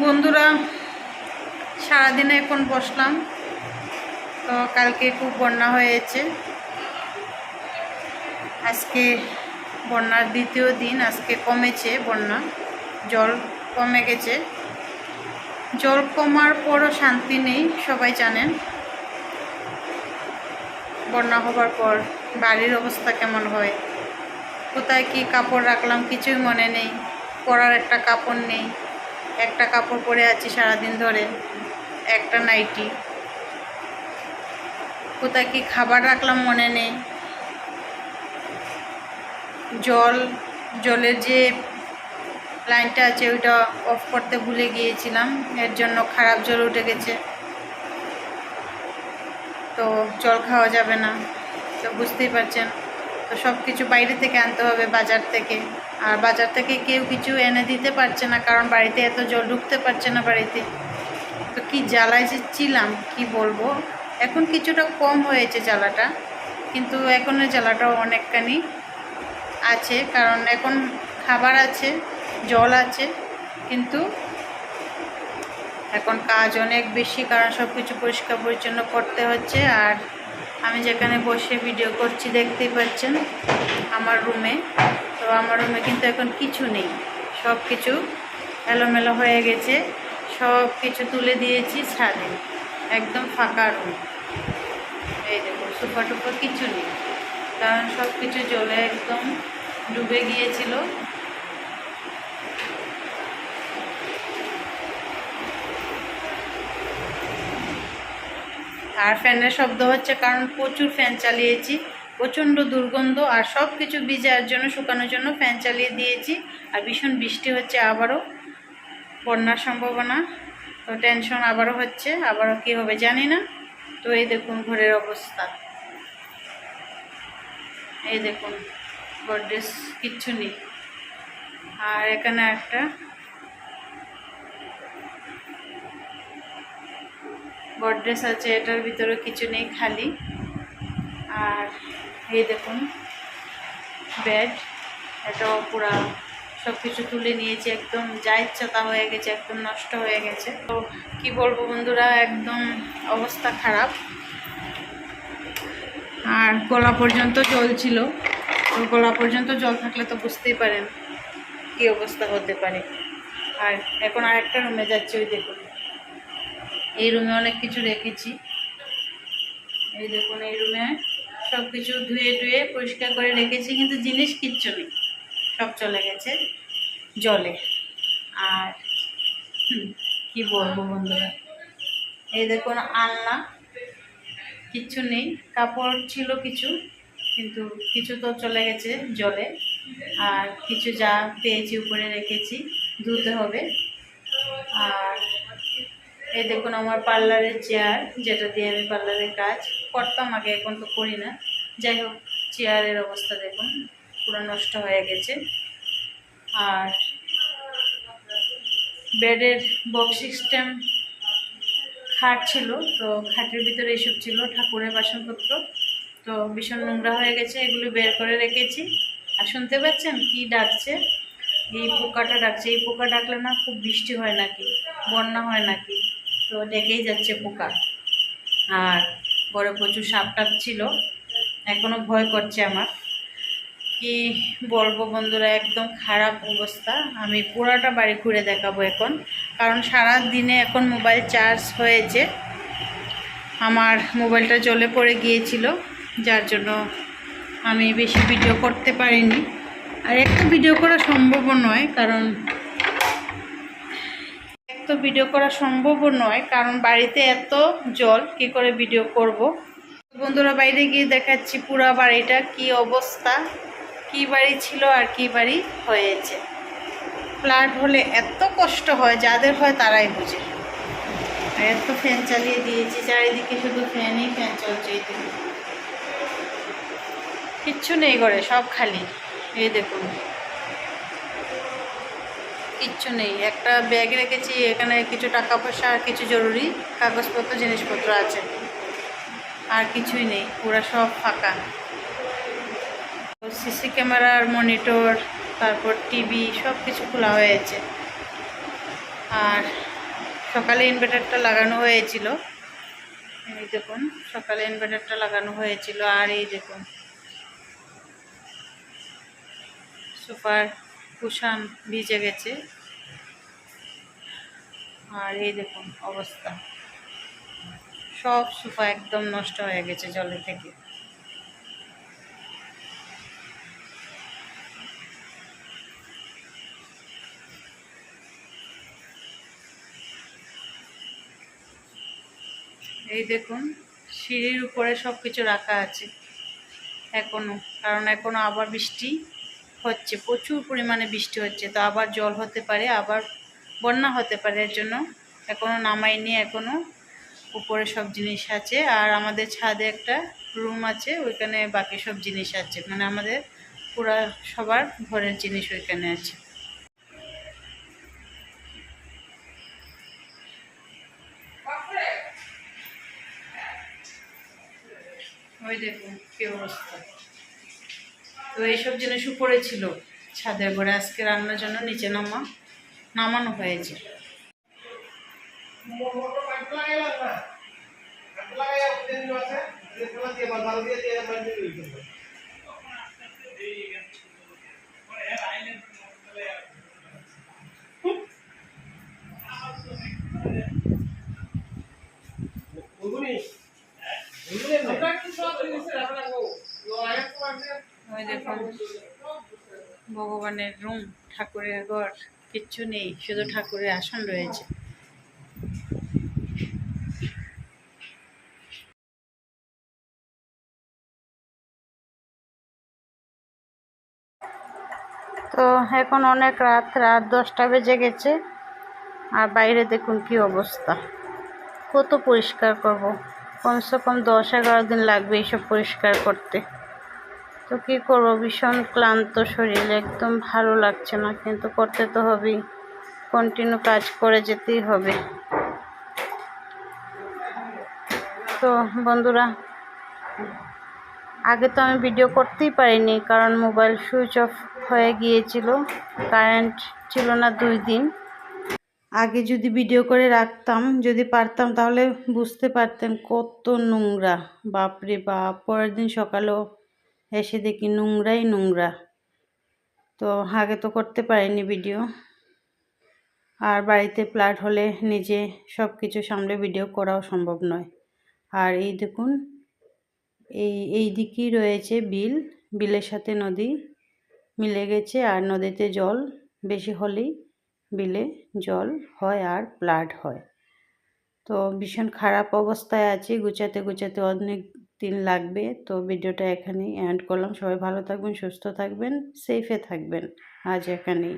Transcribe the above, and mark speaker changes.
Speaker 1: বন্ধুরা, সারাদিনে এখন বসলাম। তো কালকে খুব বন্যা হয়েছে। আজকে বন্যার দ্বিতীয় দিন, আজকে কমেছে বন্যা। জল কমে গেছে। জল কমার পরও শান্তি নেই, সবাই জানেন। বন্যা হবার পর বাড়ির অবস্থা কেমন হয়? কোথায় কি কাপড় রাখলাম কিছুই মনে নেই। পরার একটা কাপড় নেই। একটা কাপড় পরে আছি সারাদিন ধরে, একটা নাইটি। কোথায় কি খাবার রাখলাম মনে নেই। জল, জলের যে লাইনটা আছে ওইটা অফ করতে ভুলে গিয়েছিলাম, এর জন্য খারাপ জল উঠে গেছে। তো জল খাওয়া যাবে না, তো বুঝতেই পারছেন। তো সব কিছু বাইরে থেকে আনতে হবে বাজার থেকে। আর বাজার থেকে কেউ কিছু এনে দিতে পারছে না, কারণ বাড়িতে এত জল ঢুকতে পারছে না বাড়িতে। তো কি জ্বালায় যে ছিলাম, কী বলব? এখন কিছুটা কম হয়েছে জ্বালাটা, কিন্তু এখনের জ্বালাটাও অনেকখানি আছে, কারণ এখন খাবার আছে, জল আছে, কিন্তু এখন কাজ অনেক বেশি, কারণ সব কিছু পরিষ্কার পরিচ্ছন্ন করতে হচ্ছে, আর আমি যেখানে বসে ভিডিও করছি, দেখতেই পাচ্ছেন আমার রুমে তো আমার রুমে কিন্তু এখন কিছু নেই। সব কিছু এলোমেলো হয়ে গেছে। সব কিছু তুলে দিয়েছি ছাদে। একদম ফাঁকা রুম এই দেখো সুপা টুপা কিছু নেই। কারণ সব কিছু জলে একদম ডুবে গিয়েছিল। আর ফ্যানের শব্দ হচ্ছে কারণ প্রচুর ফ্যান চালিয়েছি, প্রচণ্ড দুর্গন্ধ আর সব কিছু ভিজার জন্য, শুকানোর জন্য ফ্যান চালিয়ে দিয়েছি আর ভীষণ বৃষ্টি হচ্ছে আবারও, বন্যার সম্ভাবনা, তো টেনশন আবারও হচ্ছে, আবারও কী হবে জানি না, তো এই দেখুন ঘরের অবস্থা। এই দেখুন গডরেজ কিচ্ছু নেই। আর এখানে একটা গডরেজ আছে, এটার ভিতরে কিছু নেই খালি। আর এই দেখুন বেড এটাও পুরা সব কিছু তুলে নিয়েছি, একদম যা ইচ্ছা তা হয়ে গেছে, একদম নষ্ট হয়ে গেছে। তো কি বলব বন্ধুরা, একদম অবস্থা খারাপ। আর গলা পর্যন্ত জল ছিল। তো গলা পর্যন্ত জল থাকলে তো বুঝতেই পারেন কি অবস্থা হতে পারে। আর এখন আরেকটা রুমে যাচ্ছে, ওই দেখুন। এই রুমে অনেক কিছু রেখেছি। এই দেখুন, এই রুমে সব কিছু ধুয়ে টুয়ে পরিষ্কার করে রেখেছি, কিন্তু জিনিস কিচ্ছু নেই। সব চলে গেছে জলে। আর কি বলব বন্ধুরা? এই দেখুন, আলনা। কিচ্ছু নেই, কাপড় ছিল কিছু, কিন্তু কিছু তো চলে গেছে জলে। আর কিছু যা পেয়েছি, উপরে রেখেছি, ধুতে হবে। আর এই দেখুন আমার পার্লারের চেয়ার যেটা দিয়ে আমি পার্লারের কাজ করতাম, আগে এখন তো করি না। যাই হোক চেয়ারের অবস্থা দেখুন, পুরো নষ্ট হয়ে গেছে। আর বেডের বক্স সিস্টেম খাট ছিল, তো খাটের ভিতরে এইসব ছিল, ঠাকুরের বাসনপত্র। তো ভীষণ নোংরা হয়ে গেছে, এগুলো বের করে রেখেছি। আর শুনতে পাচ্ছেন কি ডাকছে? এই পোকাটা ডাকছে। এই পোকা ডাকলে না খুব বৃষ্টি হয় নাকি? বন্যা হয় নাকি? তো ডেকেই যাচ্ছে পোকা। আর বড় প্রচুর সাপ টাপ ছিল। এখনও ভয় করছে আমার। কি বলব বন্ধুরা, একদম খারাপ অবস্থা। আমি পুরাটা বাড়ি ঘুরে দেখাবো এখন। কারণ সারা দিনে এখন মোবাইল চার্জ হয়েছে। আমার মোবাইলটা জলে পড়ে গিয়েছিল, যার জন্য আমি বেশি ভিডিও করতে পারিনি। আর একটা ভিডিও করা সম্ভবও নয়, কারণ তো ভিডিও করা সম্ভবও নয়, কারণ বাড়িতে এত জল, কি করে ভিডিও করব? বন্ধুরা, বাইরে গিয়ে দেখাচ্ছি পুরা বাড়িটা, কি অবস্থা, কি বাড়ি ছিল আর কি বাড়ি হয়েছে। ফ্ল্যাট হলে এত কষ্ট হয়, যাদের হয় তারাই বুঝে। আর এত ফ্যান চালিয়ে দিয়েছি, চারিদিকে শুধু ফ্যানই ফ্যান চলছে কিচ্ছু নেই ঘরে, সব খালি। এই দেখুন। কিচ্ছু নেই। একটা ব্যাগ রেখেছি, এখানে কিছু টাকা পয়সা আর কিছু জরুরি, কাগজপত্র, জিনিসপত্র আছে। আর কিছুই নেই, পুরো সব ফাঁকা। সিসি ক্যামেরার মনিটর তারপর টিভি সব কিছু খোলা হয়েছে। আর সকালে ইনভার্টারটা লাগানো হয়েছিল। এই দেখুন, সকালে ইনভার্টারটা লাগানো হয়েছিল, আর এই দেখুন। সুপার কুশান ভিজে গেছে। আর এই দেখুন অবস্থা। সব সোফা একদম নষ্ট হয়ে গেছে জলে থেকে। এই দেখুন, সিঁড়ির উপরে সব কিছু রাখা আছে এখনও। কারণ এখনও আবার বৃষ্টি হচ্ছে, প্রচুর পরিমাণে বৃষ্টি হচ্ছে। তো আবার জল হতে পারে, আবার বন্যা হতে পারে এর জন্য। এখনও নামাইনি এখনও উপরে সব জিনিস আছে। আর আমাদের ছাদে একটা রুম আছে, ওইখানে বাকি সব জিনিস আছে। মানে আমাদের পুরা সবার ঘরের জিনিস ওইখানে আছে। ওই দেখুন, কি অবস্থা। তো এইসব জিনিস উপরে ছিল। ছাদের ঘরে আজকে রান্নার জন্য নিচে নামা। নামানো হয়েছে। ভগবানের রুম ঠাকুরের ঘর। কিচ্ছু নেই শুধু ঠাকুরের আসন রয়েছে। তো এখন অনেক রাত রাত দশটা বেজে গেছে। আর বাইরে দেখুন কি অবস্থা। কত পরিষ্কার করব। কমসে কম দশ এগারো দিন লাগবে এইসব পরিষ্কার করতে। তো কী করব? ভীষণ ক্লান্ত শরীর, একদম ভালো লাগছে না, কিন্তু করতে তো হবেই। কন্টিনিউ কাজ করে যেতেই হবে। তো বন্ধুরা, আগে তো আমি ভিডিও করতেই পারিনি, কারণ মোবাইল সুইচ অফ হয়ে গিয়েছিল কারেন্ট ছিল না দুই দিন। আগে যদি ভিডিও করে রাখতাম, যদি পারতাম, তাহলে বুঝতে পারতেন কত নোংরা। বাপরে বাপ, পরের দিন সকালেও এসে দেখি নোংরাই নোংরা। তো আগে তো করতে পারিনি ভিডিও আর বাড়িতে প্লাট হলে নিজে সব কিছু সামলে ভিডিও করাও সম্ভব নয়। আর এই দেখুন, এই এই দিকেই রয়েছে বিল। বিলের সাথে নদী মিলে গেছে, আর নদীতে জল বেশি হলেই বিলে জল হয় আর প্লাড হয়। তো ভীষণ খারাপ অবস্থায় আছি, গুছাতে গুছাতে অনেক দিন লাগবে। তো ভিডিওটা এখানেই অ্যান্ড করলাম। সবাই ভালো থাকবেন, সুস্থ থাকবেন সেফে থাকবেন। আজ এখানেই।